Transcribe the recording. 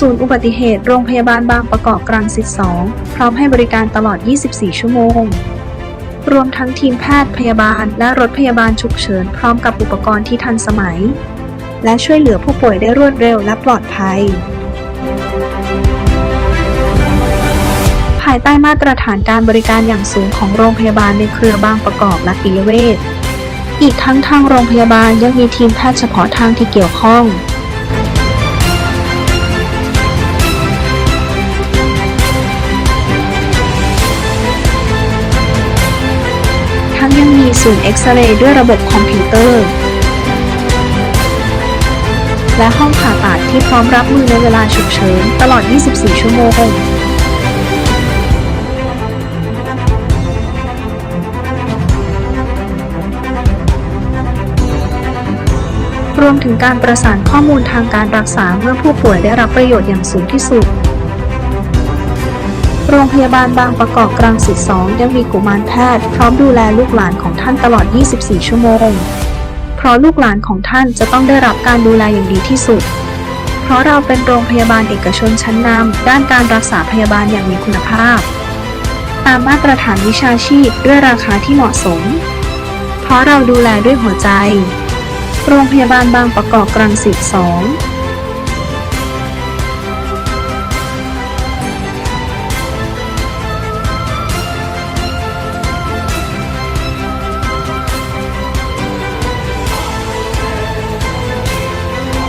ศูนย์อุบัติเหตุโรงพยาบาลบางประกอบกลางสิทธิ์2พร้อมให้บริการตลอด 24 ชั่วโมง รวมทั้งทีมแพทย์พยาบาลและรถพยาบาลฉุกเฉิน พร้อมกับอุปกรณ์ที่ทันสมัย และช่วยเหลือผู้ป่วยได้รวดเร็วและปลอดภัย ภายใต้มาตรฐานการบริการอย่างสูงของโรงพยาบาลในเครือบางประกอบและปิยเวชอีกทั้งทางโรงพยาบาลยังมีทีมแพทย์เฉพาะทางที่เกี่ยวข้อง ทั้งยังมีศูนย์เอ็กซเรย์ด้วยระบบคอมพิวเตอร์ และห้องผ่าตัดที่พร้อมรับมือในเวลาฉุกเฉินตลอด 24 ชั่วโมงรวมถึงการประสานข้อมูลทางการรักษาเมื่อผู้ป่วยได้รับประโยชน์อย่างสูงที่สุด โรงพยาบาลบางประกอบกลางสิทธิ์2ยังมีกุมารแพทย์พร้อมดูแลลูกหลานของท่านตลอด 24 ชั่วโมง เพราะลูกหลานของท่านจะต้องได้รับการดูแลอย่างดีที่สุด เพราะเราเป็นโรงพยาบาลเอกชนชั้นนำด้านการรักษาพยาบาลอย่างมีคุณภาพ ตามมาตรฐานวิชาชีพด้วยราคาที่เหมาะสม เพราะเราดูแลด้วยหัวใจ โรงพยาบาลบางประกอบกลางสิทธิ์2